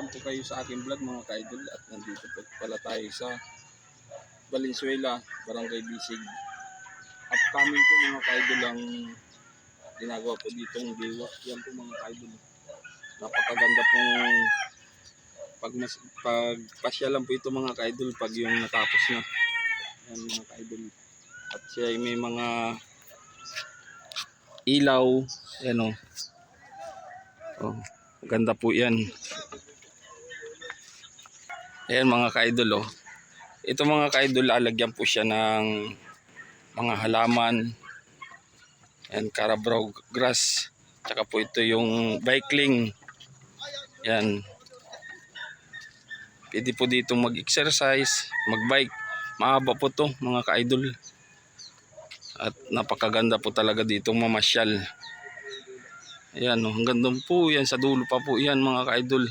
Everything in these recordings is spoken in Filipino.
welcome po kayo sa aking vlog mga ka-idol at nandito po pala tayo sa Valenzuela, Barangay Bisig. Upcoming po mga ka-idol ang ginagawa po ditong diwa. Yan po mga ka-idol. Napakaganda pong pag, mas, pag pasyalan po ito mga ka-idol pag yung natapos na. Yan mga ka-idol. At siya ay may mga ilaw. Yan o. Oh, ganda po yan. Ayan mga ka-idol oh. Ito mga ka-idol, lalagyan po siya ng mga halaman. Ayan, Carabao grass. Tsaka po ito yung biking. Yan. Pwede po dito mag-exercise, mag-bike. Mahaba po to mga ka-idol. At napakaganda po talaga dito mamasyal. Ayan, oh, hanggang doon po yan, sa dulo pa po yan mga ka-idol.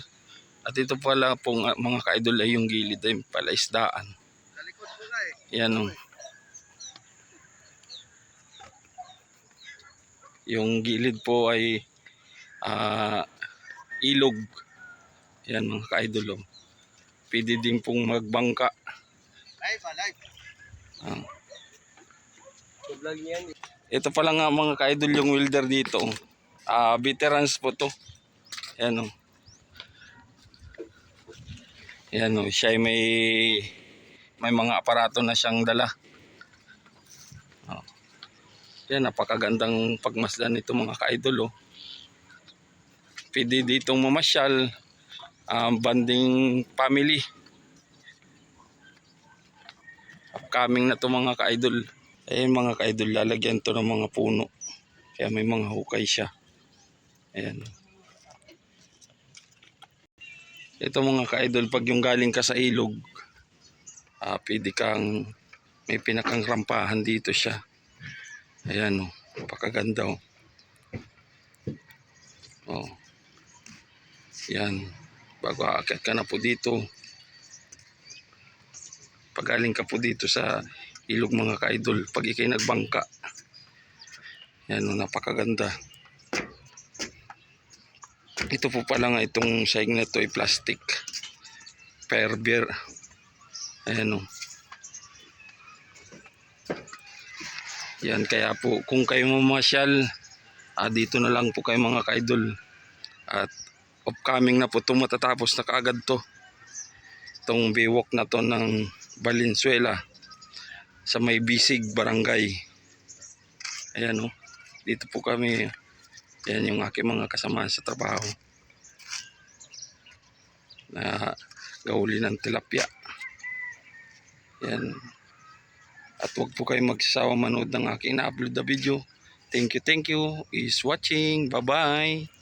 At ito pala pong mga ka-idol ay yung gilid ay pala isdaan. Ayan oh. Yung gilid po ay ah, ilog. Ayan mga ka-idol oh. Pwede din pong magbangka. Live, live. Ah. Ito pala nga mga ka-idol yung welder dito. Ah, veterans po to. Ayan o. Ayan o, siya ay may may mga aparato na siyang dala. Oh. Yan, napakagandang pagmasdan nito mga ka-idol oh. Pwede ditong mamasyal, um, banding family. Upcoming na to mga ka-idol. Ayan mga ka-idol, lalagyan to ng mga puno. Kaya may mga hukay siya. Ayan. Ito mga ka-idol, pag yung galing ka sa ilog, ah pwede kang, may pinakang rampahan dito siya. Ayan o, oh, napakaganda o. Oh. Yan. Bago aakyat ka na po dito. Pag galing ka po dito sa ilog mga ka-idol, pag ikay nagbangka. Yan o, napakaganda. Ito po pala nga itong saing na to ay plastic. Per beer. Ayan o. Yan kaya po kung kayo mamasyal, ah, dito na lang po kayo mga ka-idol. At upcoming na po itong matatapos na kaagad to. Itong biwok na to ng Valenzuela sa may Bisig Barangay. Ayan o. Dito po kami yan yung aking mga kasama sa trabaho na gahuli ng tilapia. Yan. At huwag po kayo magsasawa manood ng aking na-upload na video. Thank you, thank you. Is watching. Bye-bye.